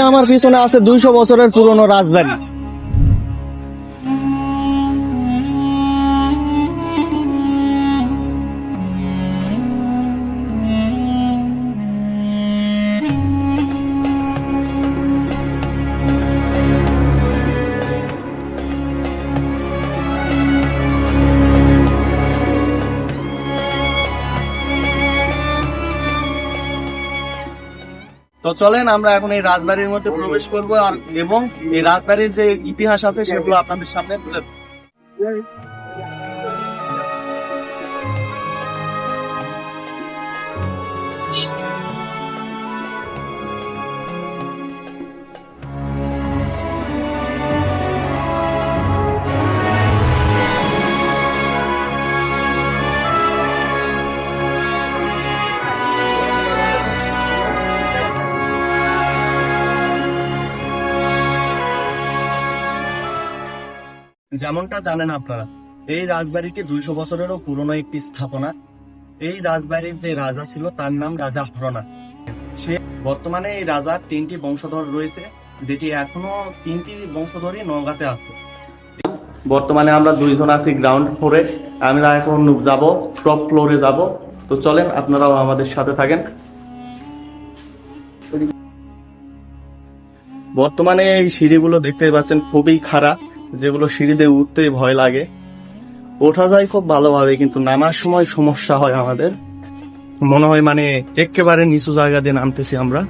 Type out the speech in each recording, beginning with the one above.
আমার পিছনে আছে দুইশো বছরের পুরনো রাজবাড়ি। তো চলেন, আমরা এখন এই রাজবাড়ির মধ্যে প্রবেশ করব আর এবং এই রাজবাড়ির যে ইতিহাস আছে সেগুলো আপনাদের সামনে তুলে যেমনটা জানেন আপনারা, এই রাজবাড়িটি দুইশো বছরেরও পুরনো একটি স্থাপনা। এই রাজবাড়ির যে রাজা ছিল, তার নাম রাজা হরনা। সে বর্তমানে এই রাজার তিনটি বংশধর রয়েছে, যেটি এখনও তিনটি বংশধরই নওগাঁতে আছে। বর্তমানে আমরা দুইজন আছি গ্রাউন্ড ফ্লোরে আমরা এখন যাব টপ ফ্লোরে যাব। তো চলেন, আপনারাও আমাদের সাথে থাকেন। বর্তমানে এই সিঁড়িগুলো দেখতে পাচ্ছেন খুবই খারাপ যেগুলো সিঁড়িতে উঠতেই ভয় লাগে। ওঠা যায় খুব ভালোভাবে, কিন্তু নামার সময় সমস্যা হয় আমাদের। মনে হয় মানে একেবারে নিচু জায়গা দিয়ে নামতেছি আমরা।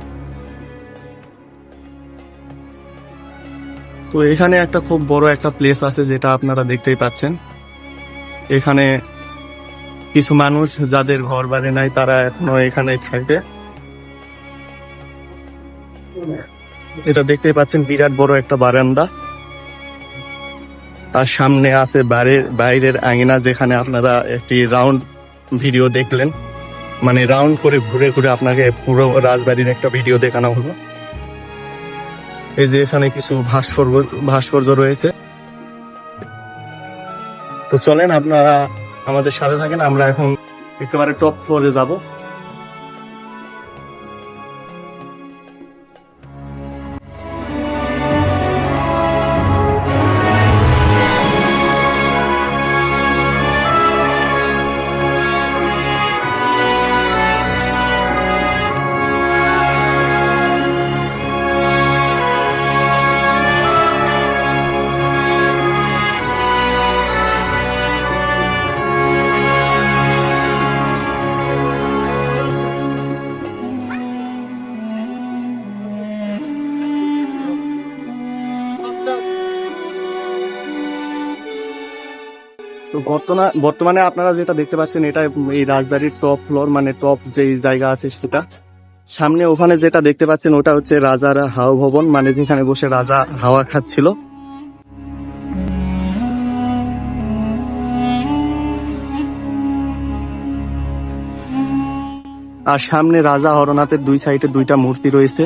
তো এখানে একটা খুব বড় একটা প্লেস আছে যেটা আপনারা দেখতেই পাচ্ছেন। এখানে কিছু মানুষ যাদের ঘর বাড়ি নাই, তারা এখনও এখানেই থাকবে এটা দেখতেই পাচ্ছেন বিরাট বড় একটা বারান্দা। তার সামনে আছে বাইরের বাইরের আঙিনা যেখানে আপনারা একটি রাউন্ড ভিডিও দেখলেন। মানে রাউন্ড করে ঘুরে ঘুরে আপনাকে পুরো রাজবাড়ির একটা ভিডিও দেখানো হলো। এই যে এখানে কিছু ভাস্কর্য ভাস্কর্য রয়েছে। তো চলেন, আপনারা আমাদের সাথে থাকেন। আমরা এখন একেবারে টপ ফ্লোরে যাব। বর্তমানে আপনারা যেটা দেখতে পাচ্ছেন, এটা এই রাজবাড়ির টপ ফ্লোর মানে টপ যে জায়গা আছে সেটা। সামনে ওখানে যেটা দেখতে পাচ্ছেন, ওটা হচ্ছে রাজার হাওয়া ভবন মানে যেখানে বসে রাজা হাওয়া খাচ্ছিল। আর সামনে রাজা হরনাথের দুই সাইডে দুইটা মূর্তি রয়েছে।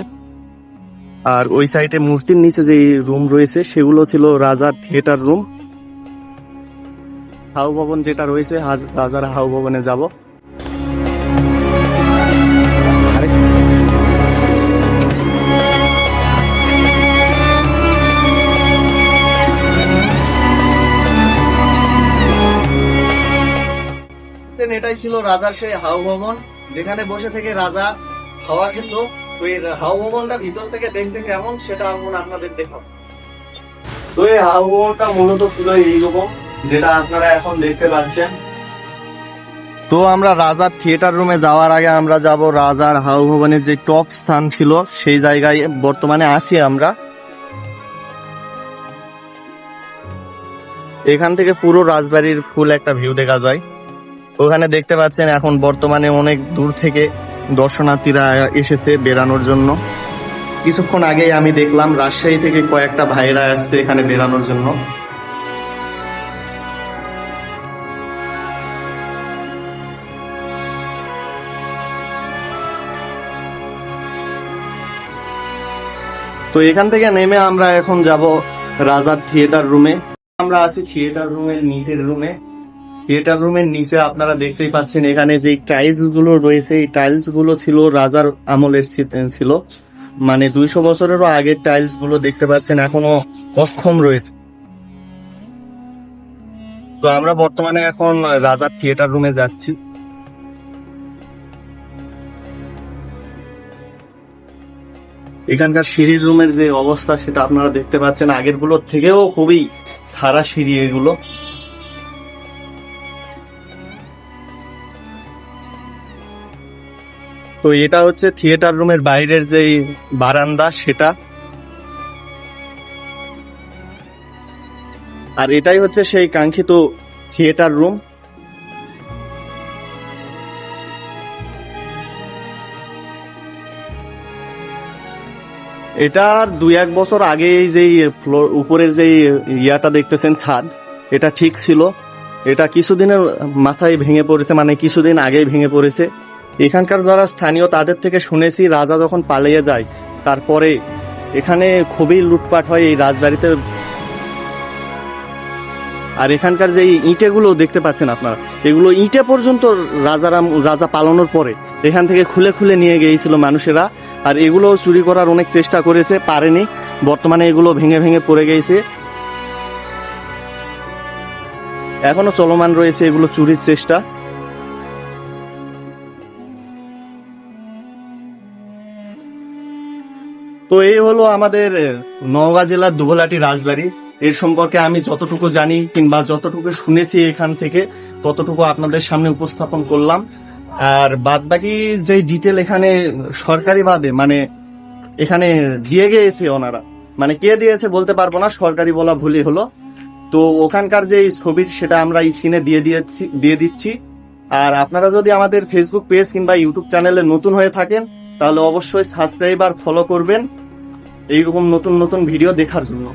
আর ওই সাইডে মূর্তির নিচে যে রুম রয়েছে, সেগুলো ছিল রাজার থিয়েটার রুম হাউ ভবন যেটা রয়েছে হাজ- রাজার হাউ ভবনে যাব এটাই ছিল রাজার সেই হাউ ভবন যেখানে বসে থেকে রাজা হাওয়া খেত। তো এই হাউ ভবনটা ভিতর থেকে দেখতে কেমন সেটা এখন আপনাদের দেখাবো। তো এই হাউ ভবনটা মূলত ছিল এইরকম যেটা আপনারা এখন দেখতে পাচ্ছেন। তো আমরা রাজার থিয়েটার রুমে যাওয়ার আগে আমরা যাব রাজার হাউ ভবনের যে টপ স্থান ছিল, সেই জায়গায় বর্তমানে আছি আমরা। এখান থেকে পুরো রাজবাড়ির ফুল একটা ভিউ দেখা যায়। ওখানে দেখতে পাচ্ছেন এখন বর্তমানে অনেক দূর থেকে দর্শনার্থীরা এসেছে বেড়ানোর জন্য। কিছুক্ষণ আগেই আমি দেখলাম রাজশাহী থেকে কয়েকটা ভাইরা আসছে এখানে বেড়ানোর জন্য। তো এখান থেকে নেমে আমরা এখন যাব রাজার থিয়েটার রুমে। আমরা আছি থিয়েটার রুমের নিচের রুমে। থিয়েটার রুমের নিচে আপনারা দেখতেই পাচ্ছেন এখানে যে টাইলসগুলো রয়েছে, এই টাইলসগুলো ছিল রাজার আমলের ছিল। মানে দুইশো বছরেরও আগের টাইলসগুলো দেখতে পাচ্ছেন, এখনও অক্ষম রয়েছে। তো আমরা বর্তমানে এখন রাজার থিয়েটার রুমে যাচ্ছি। এখানকার সিঁড়ির রুমের যে অবস্থা সেটা আপনারা দেখতে পাচ্ছেন। আগেরগুলোর থেকেও খুবই খারাপ সিঁড়ি এগুলো। তো এটা হচ্ছে থিয়েটার রুমের বাইরের যে বারান্দা, সেটা। আর এটাই হচ্ছে সেই কাঙ্ক্ষিত থিয়েটার রুম। এটার দুই এক বছর আগে যে ফ্লোর উপরের যে ইয়াটা দেখতেছেন ছাদ, এটা ঠিক ছিল। এটা কিছুদিনের মাথায় ভেঙে পড়েছে মানে কিছুদিন আগেই ভেঙে পড়েছে। এখানকার যারা স্থানীয়, তাদের থেকে শুনেছি, রাজা যখন পালিয়ে যায়, তারপরে এখানে খুবই লুটপাট হয় এই রাজবাড়িতে। আর এখানকার যে ইটেগুলো দেখতে পাচ্ছেন আপনারা, এগুলো ইটে পর্যন্ত রাজারা, রাজা পালানোর পরে এখান থেকে খুলে খুলে নিয়ে গিয়েছিল মানুষেরা। আর এগুলো চুরি করার অনেক চেষ্টা করেছে, পারেনি। বর্তমানে এগুলো ভেঙে ভেঙে পড়ে গেছে। এখনও চলমান রয়েছে এগুলো চুরির চেষ্টা। তো এই হলো আমাদের নওগাঁ জেলার দুবলাটি রাজবাড়ি। এর সম্পর্কে আমি যতটুকু জানি কিংবা যতটুকু শুনেছি এখান থেকে, ততটুকু আপনাদের সামনে উপস্থাপন করলাম। আর বাদ বাকি যে ডিটেল এখানে সরকারি ভাবে মানে এখানে দিয়ে গিয়েছে ওনারা। মানে কে দিয়েছে বলতে পারব না, সরকারি বলা ভুলই হলো। তো ওখানকার যে ছবি সেটা আমরা এই স্ক্রিনে দিয়ে দিয়েছি, দিয়ে দিচ্ছি। আর আপনারা যদি আমাদের ফেসবুক পেজ কিংবা ইউটিউব চ্যানেলে নতুন হয়ে থাকেন, তাহলে অবশ্যই সাবস্ক্রাইব আর ফলো করবেন। এইরকম নতুন নতুন ভিডিও দেখার জন্য।